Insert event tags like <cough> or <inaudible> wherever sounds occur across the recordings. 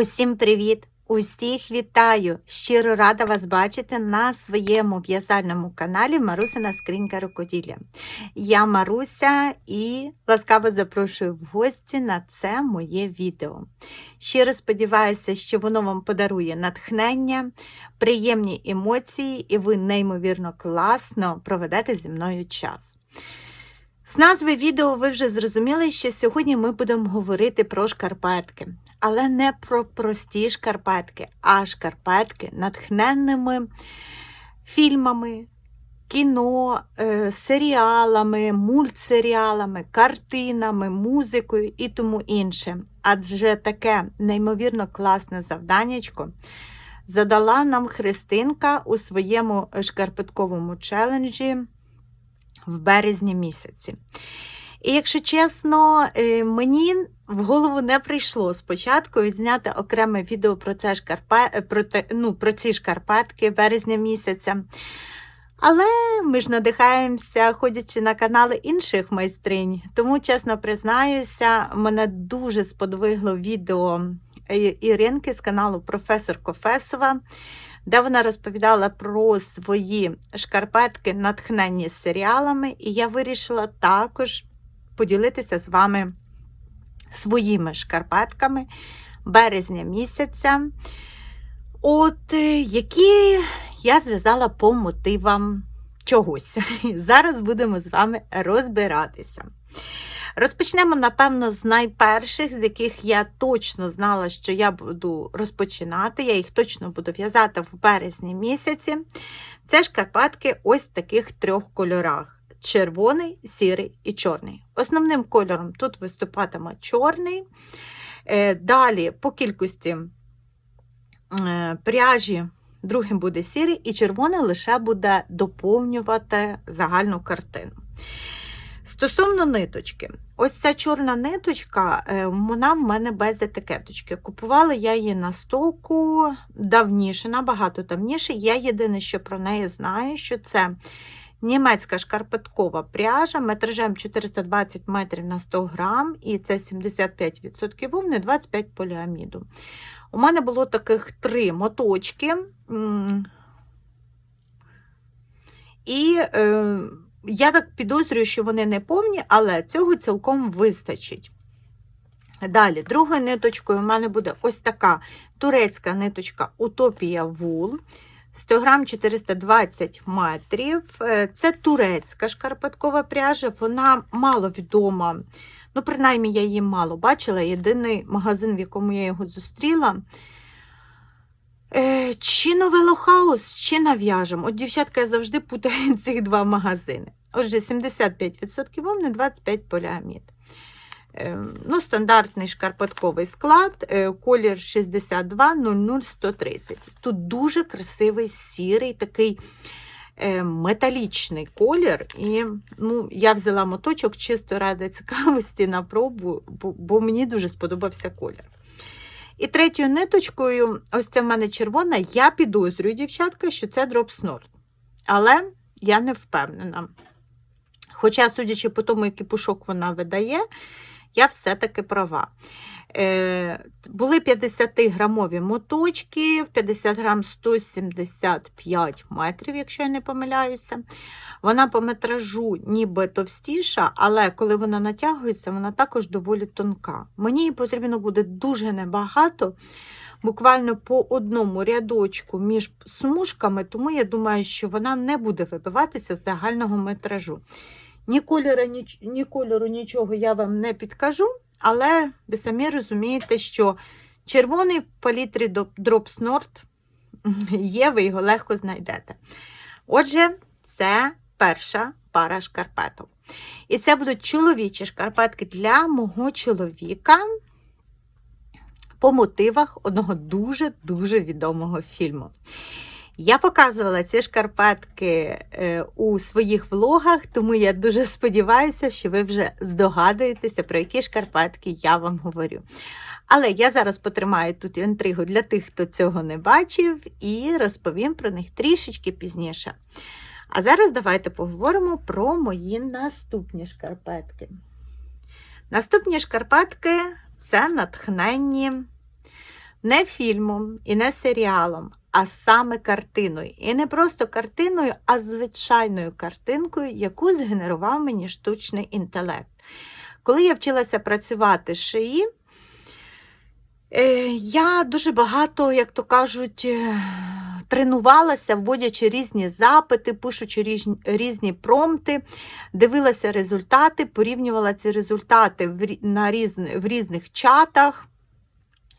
Усім привіт! Усіх вітаю! Щиро рада вас бачити на своєму в'язальному каналі Марусина Скринька Рукоділля. Я Маруся і ласкаво запрошую в гості на це моє відео. Щиро сподіваюся, що воно вам подарує натхнення, приємні емоції, і ви неймовірно класно проведете зі мною час. З назви відео ви вже зрозуміли, що сьогодні ми будемо говорити про шкарпетки. Але не про прості шкарпетки, а шкарпетки натхненними фільмами, кіно, е, серіалами, мультсеріалами, картинами, музикою і тому інше. Адже таке неймовірно класне завданнячко задала нам Христинка у своєму шкарпетковому челенджі в березні місяці. І якщо чесно, е, мені в голову не прийшло спочатку відзняти окреме відео про це шкарпе, про, те, ну, про ці шкарпетки березня місяця. Але ми ж надихаємося, ходячи на канали інших майстринь. Тому, чесно признаюся, мене дуже сподвигло відео Іринки з каналу Професор Кофесова, де вона розповідала про свої шкарпетки, натхненні серіалами, і я вирішила також поділитися з вами своїми шкарпетками березня місяця, от е, які я зв'язала по мотивам чогось. <laughs> Зараз будемо з вами розбиратися. Розпочнемо, напевно, з найперших, з яких я точно знала, що я буду розпочинати. Я їх точно буду в'язати в березні місяці. Це шкарпетки ось в таких трьох кольорах червоний, сірий і чорний. Основним кольором тут виступатиме чорний. Е, далі, по кількості е, пряжі, другим буде сірий, і червоний лише буде доповнювати загальну картину. Стосовно ниточки, ось ця чорна ниточка, е, вона в мене без етикеточки. Купувала я її на стоку давніше, набагато давніше. Я єдине, що про неї знаю, що це Німецька шкарпеткова пряжа метражем 420 метрів на 100 грам, і це 75% вовни, 25 поліаміду. У мене було таких три моточки. І е, я так підозрюю, що вони не повні, але цього цілком вистачить. Далі, другою ниточкою у мене буде ось така турецька ниточка Утопія Вул. 100 грам 420 метрів. Е, це турецька шкарпеткова пряжа, вона мало відома. Ну, принаймні, я її мало бачила. Єдиний магазин, в якому я його зустріла. Е, чи новелохаус, чи нав'яжем. От, дівчатка, завжди путаю <laughs> цих два магазини. Отже, 75% вовни, 25 поліамід. Ем, ну, Стандартний шкарпетковий склад, е, колір 62 00 130. Тут дуже красивий сірий, такий е, металічний колір. І ну, я взяла моточок чисто ради цікавості на пробу, бо, бо мені дуже сподобався колір. І третьою ниточкою, ось це в мене червона, я підозрюю, дівчатка, що це Snort. Але я не впевнена. Хоча, судячи по тому, який пушок вона видає, я все-таки права. Е, Були 50-грамові моточки, в 50 грам 175 метрів, якщо я не помиляюся. Вона по метражу ніби товстіша, але коли вона натягується, вона також доволі тонка. Мені її потрібно буде дуже небагато. Буквально по одному рядочку між смужками, тому я думаю, що вона не буде вибиватися з загального метражу. Ні кольору, ні, ні кольору нічого я вам не підкажу, але ви самі розумієте, що червоний в палітрі Drops <laughs> Nord є, ви його легко знайдете. Отже, це перша пара шкарпеток. І це будуть чоловічі шкарпетки для мого чоловіка по мотивах одного дуже-дуже відомого фільму. Я показувала ці шкарпетки е, у своїх влогах, тому я дуже сподіваюся, що ви вже здогадуєтеся, про які шкарпетки я вам говорю. Але я зараз потримаю тут інтригу для тих, хто цього не бачив, і розповім про них трішечки пізніше. А зараз давайте поговоримо про мої наступні шкарпетки. Наступні шкарпетки це натхненні не фільмом і не серіалом, а саме картиною. І не просто картиною, а звичайною картинкою, яку згенерував мені штучний інтелект. Коли я вчилася працювати з шиї, е, я дуже багато, як то кажуть, е, тренувалася, вводячи різні запити, пишучи різні, промпти, дивилася результати, порівнювала ці результати в різних чатах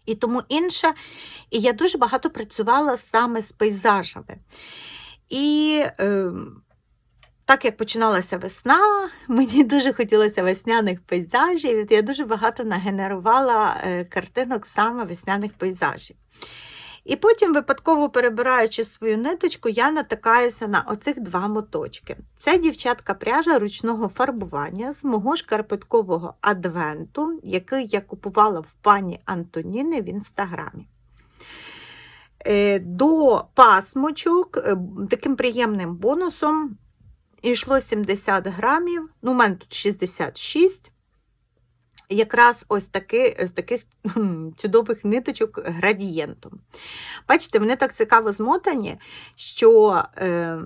і тому інше. І я дуже багато працювала саме з пейзажами. І е, так як починалася весна, <laughs> мені дуже хотілося весняних пейзажів. Я дуже багато нагенерувала е, картинок саме весняних пейзажів. І потім, випадково перебираючи свою ниточку, я натикаюся на оцих два моточки. Це дівчатка пряжа ручного фарбування з мого шкарпеткового адвенту, який я купувала в пані Антоніни в інстаграмі. Е, До пасмочок е, таким приємним бонусом йшло 70 грамів, ну, у мене тут 66. Якраз ось таки, з таких чудових ниточок градієнтом. Бачите, вони так цікаво змотані, що е,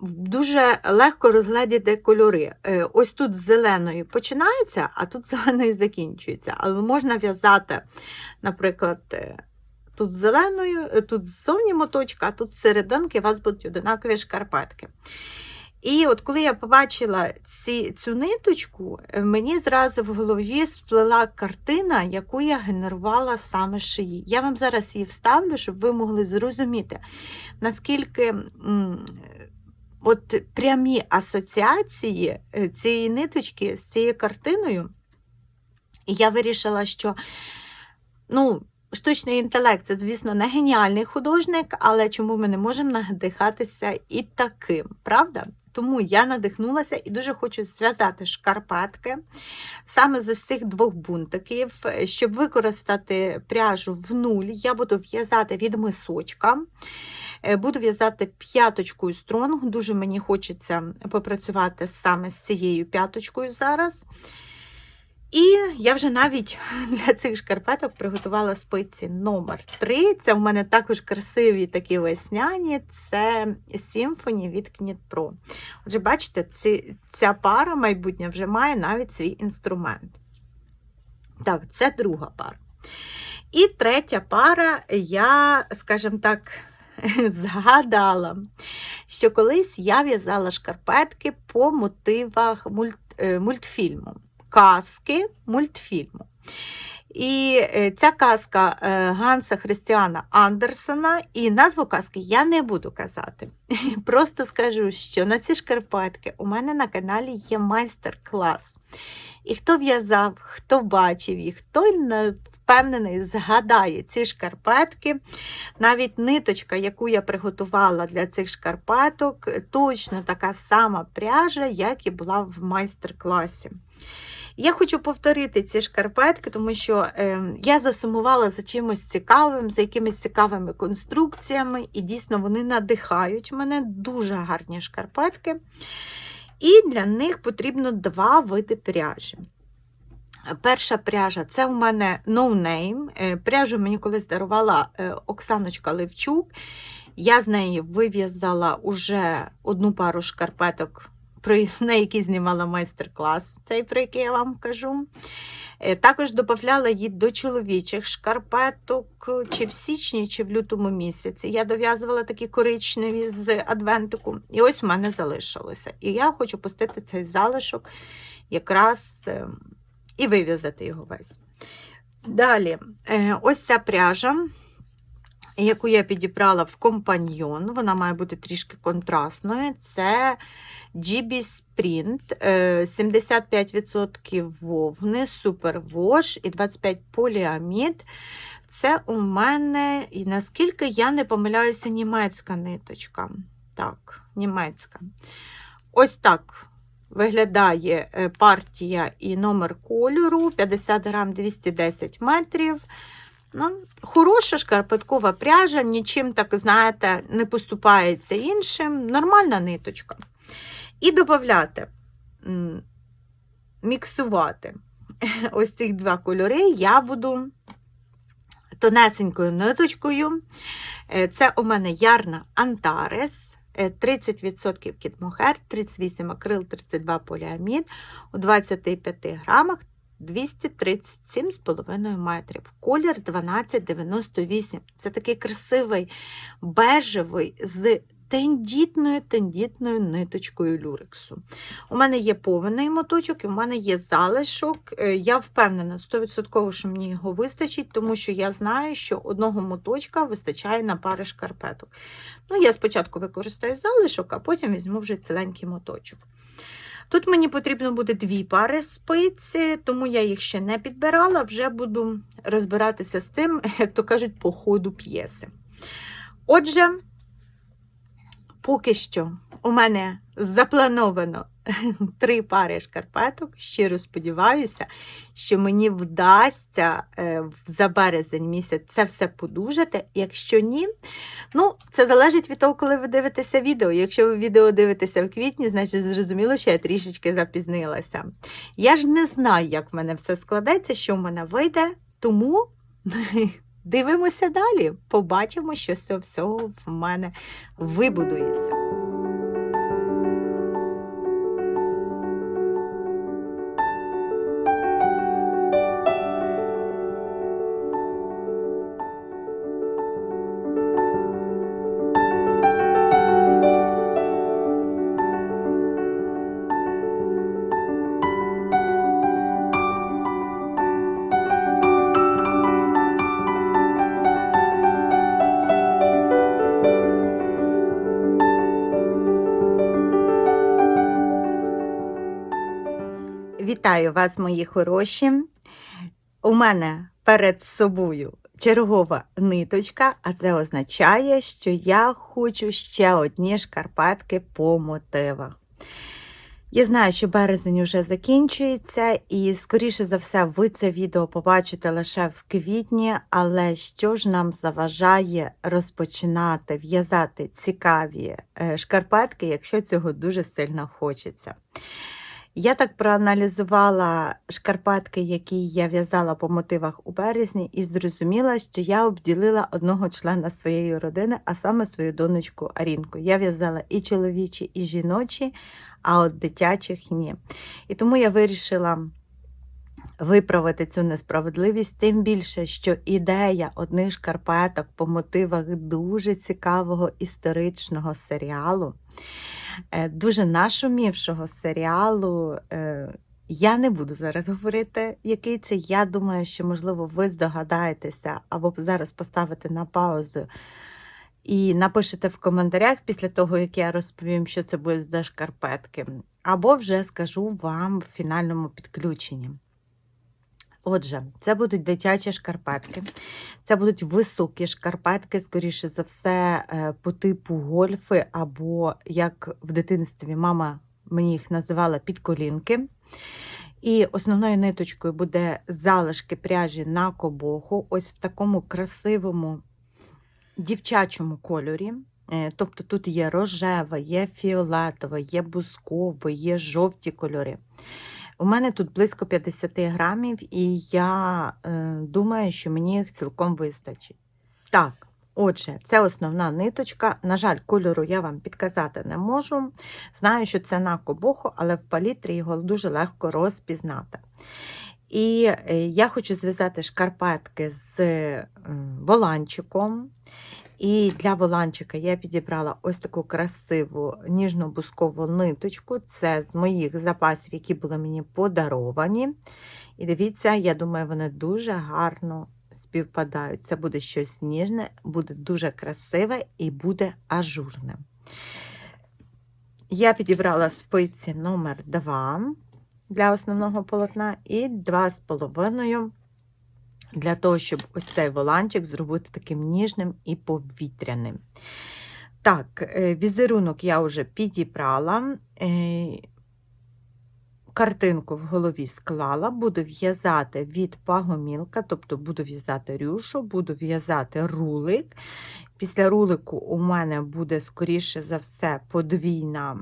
дуже легко розгледіти кольори. Е, ось тут з зеленою починається, а тут з зеленою закінчується. Але можна в'язати, наприклад, е, тут зеленою, е, тут ззовні моточка, а тут серединки у вас будуть одинакові шкарпетки. І от коли я побачила ці, цю ниточку, е, мені зразу в голові сплила картина, яку я генерувала саме шиї. Я вам зараз її вставлю, щоб ви могли зрозуміти, наскільки от прямі асоціації е, цієї ниточки з цією картиною. І я вирішила, що ну, штучний інтелект це, звісно, не геніальний художник, але чому ми не можемо надихатися і таким, правда? Тому я надихнулася і дуже хочу зв'язати шкарпатки саме з ось цих двох бунтиків. Щоб використати пряжу в нуль, я буду в'язати від мисочка. Е, Буду в'язати п'яточкою стронг. Дуже мені хочеться попрацювати саме з цією п'яточкою зараз. І я вже навіть <laughs> для цих шкарпеток приготувала спиці номер 3 Це в мене також красиві такі весняні, це Symphony від Knit Pro. Отже, бачите, ці, ця пара майбутня вже має навіть свій інструмент. Так, це друга пара. І третя пара, я, скажімо так, <laughs> згадала, що колись я в'язала шкарпетки по мотивах е, мультфільму казки мультфільму. І е, ця казка е, Ганса Христіана Андерсона, і назву казки я не буду казати. <laughs> Просто скажу, що на ці шкарпетки у мене на каналі є майстер-клас. І хто в'язав, хто бачив їх, той впевнений, згадає ці шкарпетки. Навіть ниточка, яку я приготувала для цих шкарпеток, точно така сама пряжа, як і була в майстер-класі. Я хочу повторити ці шкарпетки, тому що е, я засумувала за чимось цікавим, за якимись цікавими конструкціями, і дійсно вони надихають мене дуже гарні шкарпетки. І для них потрібно два види пряжі. Перша пряжа це в мене no name. Е, Пряжу мені колись дарувала е, Оксаночка Левчук. Я з неї вив'язала уже одну пару шкарпеток, <laughs> на які знімала майстер-клас, цей про який я вам кажу. Е, Також додавала її до чоловічих шкарпеток чи в січні, чи в лютому місяці. Я дов'язувала такі коричневі з адвентику, і ось в мене залишилося. І я хочу пустити цей залишок якраз е, і вив'язати його весь. Далі, е, ось ця пряжа, яку я підібрала в компаньйон, вона має бути трішки контрастною. Це GB Sprint, е, 75% вовни, супервош і 25 поліамід. Це у мене, і наскільки я не помиляюся, німецька ниточка. Так, німецька. Ось так виглядає е, партія і номер кольору 50 грам 210 метрів. Ну, Хороша шкарпеткова пряжа, нічим, так знаєте, не поступається іншим. Нормальна ниточка. І додати, міксувати <laughs> ось ці два кольори я буду тонесенькою ниточкою. Е, Це у мене ярна Антарес. е, 30% кітмохер, 38 акрил, 32 поліамід у 25 грамах 237,5 метрів. Колір 1298. Це такий красивий бежевий з тендітною тендітною ниточкою люрексу. У мене є повний моточок і у мене є залишок. Е, Я впевнена 100%, що мені його вистачить, тому що я знаю, що одного моточка вистачає на пари шкарпеток. Ну, я спочатку використаю залишок, а потім візьму вже ціленький моточок. Тут мені потрібно буде дві пари спиць, тому я їх ще не підбирала, вже буду розбиратися з тим, <laughs> як то кажуть, по ходу п'єси. Отже, поки що у мене заплановано <laughs> три пари шкарпеток. Щиро сподіваюся, що мені вдасться е, за березень місяць це все подужати. Якщо ні, ну, це залежить від того, коли ви дивитеся відео. Якщо ви відео дивитеся в квітні, значить зрозуміло, що я трішечки запізнилася. Я ж не знаю, як в мене все складеться, що в мене вийде, тому. <laughs> Дивимося далі, побачимо, що цього всього в мене вибудується. Вітаю вас, мої хороші. У мене перед собою чергова ниточка, а це означає, що я хочу ще одні шкарпетки по мотивах. Я знаю, що березень вже закінчується, і, скоріше за все, ви це відео побачите лише в квітні, але що ж нам заважає розпочинати в'язати цікаві е, шкарпетки, якщо цього дуже сильно хочеться. Я так проаналізувала шкарпетки, які я в'язала по мотивах у березні, і зрозуміла, що я обділила одного члена своєї родини, а саме свою донечку Арінку. Я в'язала і чоловічі, і жіночі, а от дитячих ні. І тому я вирішила виправити цю несправедливість, тим більше, що ідея одних шкарпеток по мотивах дуже цікавого історичного серіалу, е, дуже нашумівшого серіалу. е, Я не буду зараз говорити, який це. Я думаю, що, можливо, ви здогадаєтеся або зараз поставите на паузу і напишете в коментарях після того, як я розповім, що це буде за шкарпетки, або вже скажу вам в фінальному підключенні. Отже, це будуть дитячі шкарпетки, це будуть високі шкарпетки, скоріше за все, е, по типу гольфи, або, як в дитинстві мама мені їх називала підколінки. І основною ниточкою буде залишки пряжі на кобоху, ось в такому красивому дівчачому кольорі. Е, Тобто тут є рожеве, є фіолетове, є бускове, є жовті кольори. У мене тут близько 50 грамів, і я е, думаю, що мені їх цілком вистачить. Так, отже, це основна ниточка. На жаль, кольору я вам підказати не можу. Знаю, що це на кобоху, але в палітрі його дуже легко розпізнати. І е, я хочу зв'язати шкарпетки з е, воланчиком. І для воланчика я підібрала ось таку красиву ніжно-бускову ниточку. Це з моїх запасів, які були мені подаровані. І дивіться, я думаю, вони дуже гарно співпадають. Це буде щось ніжне, буде дуже красиве і буде ажурне. Я підібрала спиці номер 2 для основного полотна і 2,5 для того, щоб ось цей воланчик зробити таким ніжним і повітряним. Так, е, візерунок я вже підібрала, е, картинку в голові склала, буду в'язати від пагомілка, тобто буду в'язати рюшу, буду в'язати рулик. Після рулику у мене буде, скоріше за все, подвійна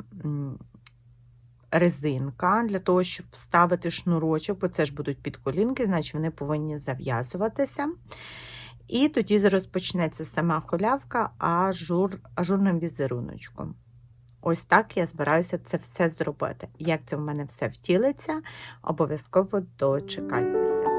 резинка для того, щоб вставити шнурочок, бо це ж будуть підколінки, значить вони повинні зав'язуватися. І тоді розпочнеться сама холявка ажур, ажурним візеруночком. Ось так я збираюся це все зробити. Як це в мене все втілиться, обов'язково дочекайтеся.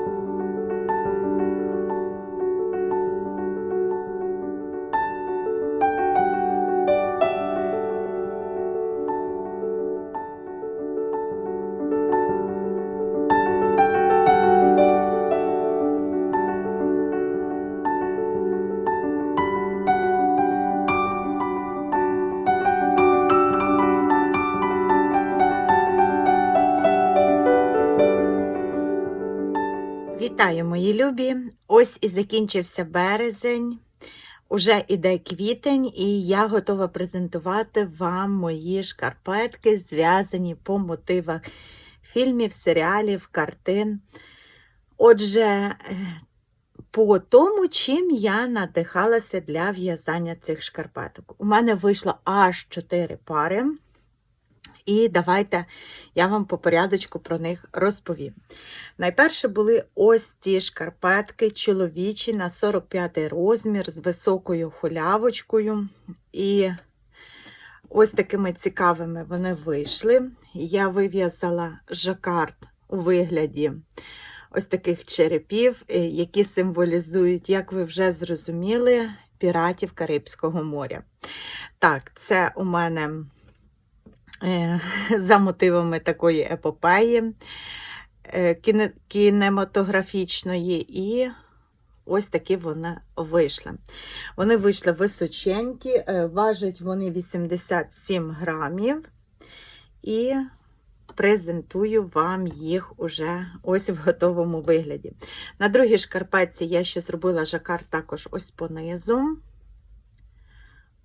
Вітаю, мої любі! Ось і закінчився березень, уже іде квітень, і я готова презентувати вам мої шкарпетки, зв'язані по мотивах фільмів, серіалів, картин. Отже, е, по тому, чим я надихалася для в'язання цих шкарпеток. У мене вийшло аж 4 пари. І давайте я вам по порядочку про них розповім. Найперше були ось ці шкарпетки чоловічі на 45 розмір з високою хулявочкою. І ось такими цікавими вони вийшли. Я вив'язала жакард у вигляді ось таких черепів, е, які символізують, як ви вже зрозуміли, піратів Карибського моря. Так, це у мене. Е, <laughs> за мотивами такої епопеї е, кінематографічної, і ось такі вони вийшли. Вони вийшли височенькі, е, важать вони 87 грамів, і презентую вам їх уже ось в готовому вигляді. На другій шкарпетці я ще зробила жакар також ось понизу.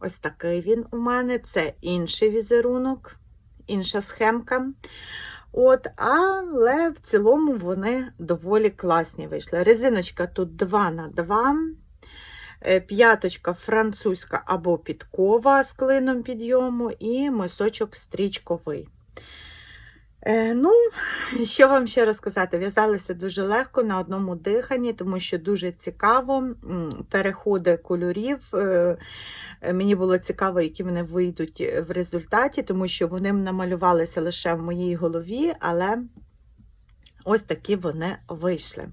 Ось такий він у мене, це інший візерунок інша схемка. От, Але в цілому вони доволі класні вийшли. Резиночка тут 2 на 2 е, п'яточка французька або підкова з клином підйому, і мисочок стрічковий. Е, ну, що вам ще розказати? В'язалися дуже легко на одному диханні, тому що дуже цікаво переходи кольорів. Е, е, мені було цікаво, які вони вийдуть в результаті, тому що вони намалювалися лише в моїй голові, але ось такі вони вийшли.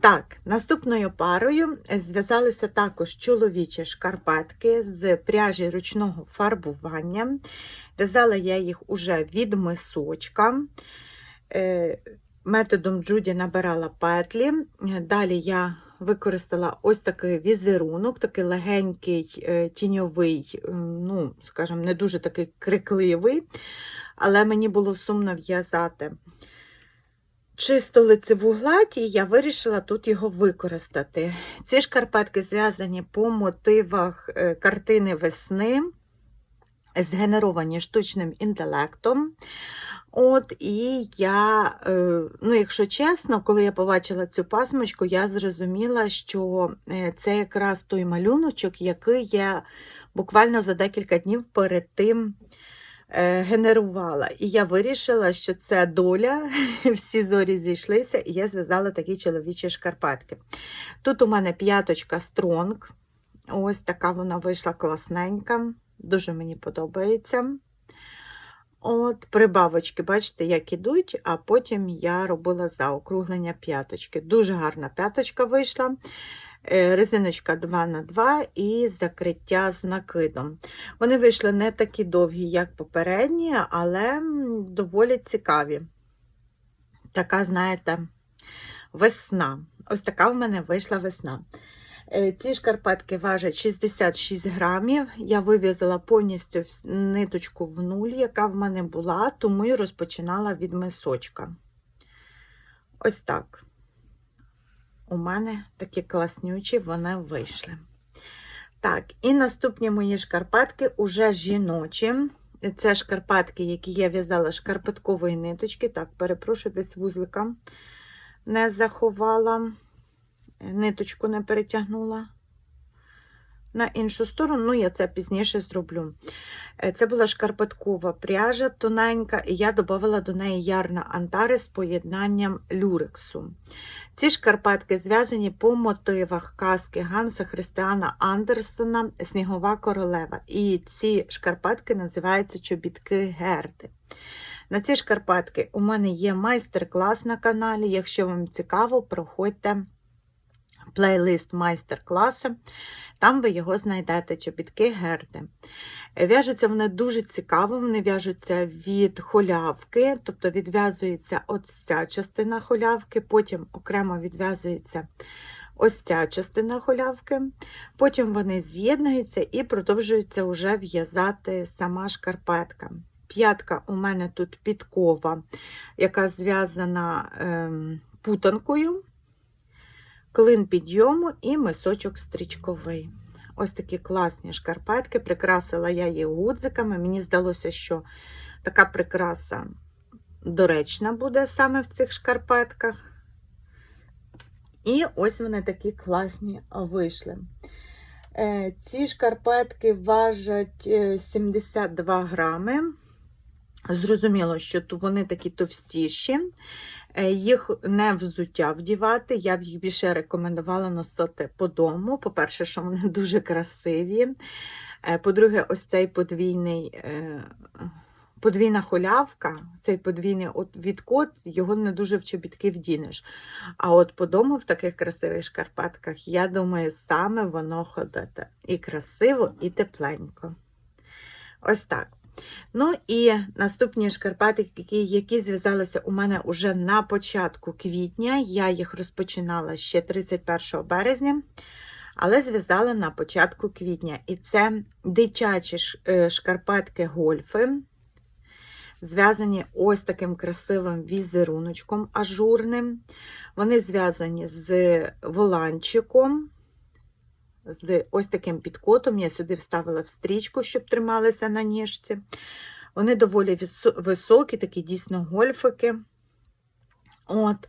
Так, наступною парою зв'язалися також чоловічі шкарпетки з пряжі ручного фарбування. В'язала я їх уже від мисочка. Е, методом Джуді набирала петлі. Далі я використала ось такий візерунок, такий легенький, е, тіньовий, ну, скажімо, не дуже такий крикливий, але мені було сумно в'язати чисто лицеву гладь, і я вирішила тут його використати. Ці шкарпетки зв'язані по мотивах е, картини весни, згенеровані штучним інтелектом. От, І я, е, ну, якщо чесно, коли я побачила цю пасмочку, я зрозуміла, що е, це якраз той малюночок, який я буквально за декілька днів перед тим Е, генерувала. І я вирішила, що це доля, <laughs> всі зорі зійшлися, і я зв'язала такі чоловічі шкарпетки. Тут у мене п'яточка стронг. Ось така вона вийшла класненька, дуже мені подобається. От, Прибавочки, бачите, як ідуть, а потім я робила заокруглення п'яточки. Дуже гарна п'яточка вийшла. Е, резиночка 2х2 і закриття з накидом. Вони вийшли не такі довгі, як попередні, але доволі цікаві. Така, знаєте, весна. Ось така в мене вийшла весна. Е, ці шкарпетки важать 66 грамів. Я вив'язала повністю ниточку в нуль, яка в мене була, тому і розпочинала від мисочка. Ось так у мене такі класнючі вони вийшли. Так, і наступні мої шкарпетки уже жіночі. Це шкарпетки, які я в'язала шкарпеткової ниточки. Так, перепрошую, десь вузлика не заховала, ниточку не перетягнула. На іншу сторону, ну, я це пізніше зроблю. Е, Це була шкарпеткова пряжа тоненька, і я додавала до неї ярна антари з поєднанням люрексу. Ці шкарпетки зв'язані по мотивах казки Ганса Христиана Андерсона Снігова королева. І ці шкарпетки називаються чобітки Герди. На ці шкарпетки у мене є майстер-клас на каналі. Якщо вам цікаво, проходьте плейлист майстер-класи. Там ви його знайдете, чобітки Герди. В'яжуться вони дуже цікаво, вони в'яжуться від холявки, тобто відв'язується ось ця частина холявки, потім окремо відв'язується ось ця частина холявки, потім вони з'єднуються і продовжується вже в'язати сама шкарпетка. П'ятка у мене тут підкова, яка зв'язана ем, путанкою, клин підйому і мисочок стрічковий. Ось такі класні шкарпетки. Прикрасила я їх гудзиками. Мені здалося, що така прикраса доречна буде саме в цих шкарпетках. І ось вони такі класні вийшли. Е, Ці шкарпетки важать е, 72 грами. Зрозуміло, що вони такі товстіші. Е, Їх не взуття вдівати, я б їх більше рекомендувала носити по дому. По-перше, що вони <laughs> дуже красиві. Е, По-друге, ось цей подвійний, е, подвійна холявка, цей подвійний от відкот, його не дуже в чобітки вдінеш. А от по дому в таких красивих шкарпетках, я думаю, саме воно ходити. І красиво, і тепленько. Ось так. Ну і наступні шкарпетки, які, які зв'язалися у мене уже на початку квітня. Я їх розпочинала ще 31 березня, але зв'язала на початку квітня. І це дитячі е, шкарпетки гольфи, зв'язані ось таким красивим візеруночком ажурним. Вони зв'язані з воланчиком з ось таким підкотом. Я сюди вставила в стрічку, щоб трималися на ніжці. Вони доволі високі, такі дійсно гольфики. От.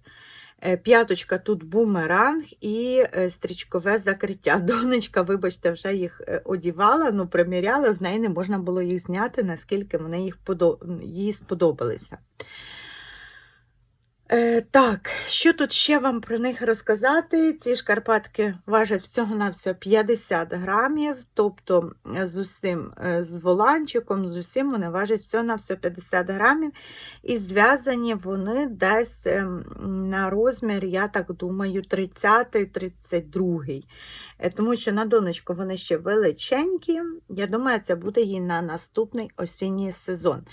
Е, П'яточка тут бумеранг і е, стрічкове закриття. <laughs> Донечка, вибачте, вже їх е, одівала, ну, приміряла, з неї не можна було їх зняти, наскільки вони їх подо- їй сподобалися. Е, так, що тут ще вам про них розказати? Ці шкарпетки важать всього-навсього 50 грамів, тобто е, з усім, е, з воланчиком, з усім вони важать всього-навсього 50 грамів. І зв'язані вони десь ем, на розмір, я так думаю, 30-32. Е, Тому що на донечку вони ще величенькі. Я думаю, це буде їй на наступний осінній сезон.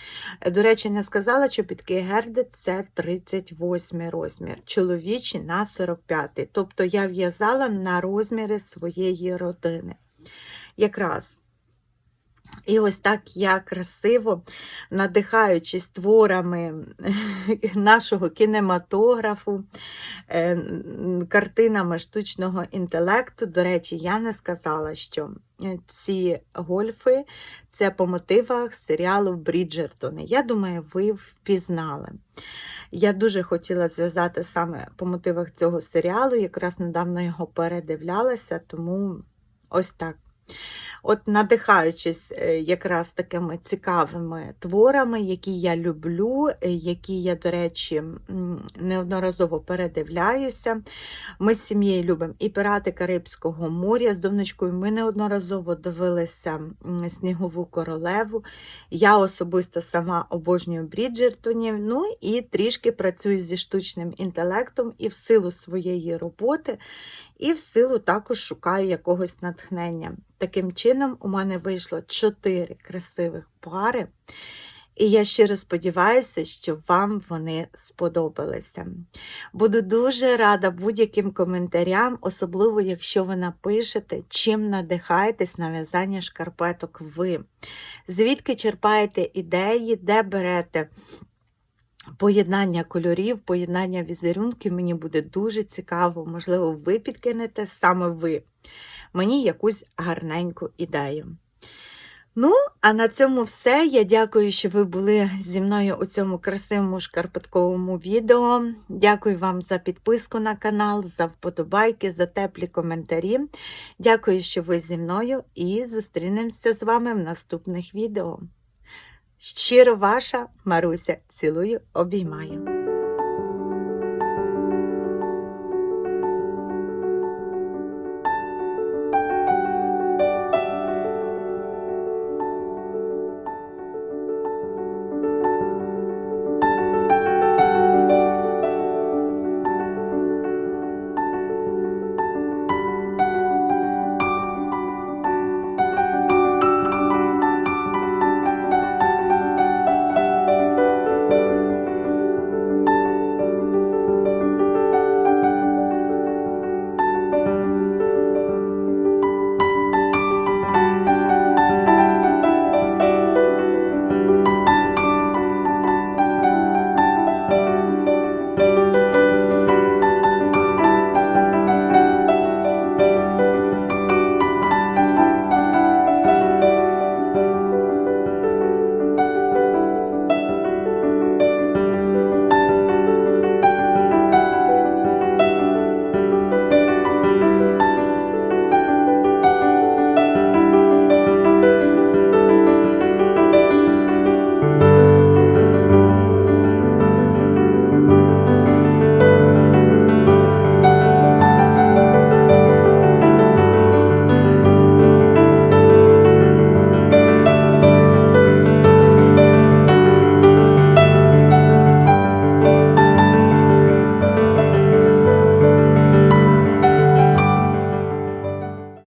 Е, До речі, не сказала, що підки Герди це 38 розмір, чоловічі на 45. Тобто я в'язала на розміри своєї родини. Якраз. І ось так я красиво, надихаючись творами <laughs> нашого кінематографу, е, картинами штучного інтелекту. До речі, я не сказала, що е, ці гольфи це по мотивах серіалу Бріджертони. Я думаю, ви впізнали. Я дуже хотіла зв'язати саме по мотивах цього серіалу, якраз недавно його передивлялася, тому ось так. От надихаючись е, якраз такими цікавими творами, які я люблю, е, які я, до речі, неодноразово передивляюся. Ми з сім'єю любимо і пірати Карибського моря. З донечкою ми неодноразово дивилися Снігову королеву. Я особисто сама обожнюю Бріджертонів. Ну і трішки працюю зі штучним інтелектом і в силу своєї роботи, і в силу також шукаю якогось натхнення. Таким чином, у мене вийшло чотири красивих пари. І я щиро сподіваюся, що вам вони сподобалися. Буду дуже рада будь-яким коментарям, особливо якщо ви напишете, чим надихаєтесь на в'язання шкарпеток ви. Звідки черпаєте ідеї, де берете поєднання кольорів, поєднання візерунків. Мені буде дуже цікаво. Можливо, ви підкинете саме ви мені якусь гарненьку ідею. Ну, а на цьому все. Я дякую, що ви були зі мною у цьому красивому шкарпетковому відео. Дякую вам за підписку на канал, за вподобайки, за теплі коментарі. Дякую, що ви зі мною, і зустрінемося з вами в наступних відео. Щиро ваша Маруся. Цілую, обіймаю.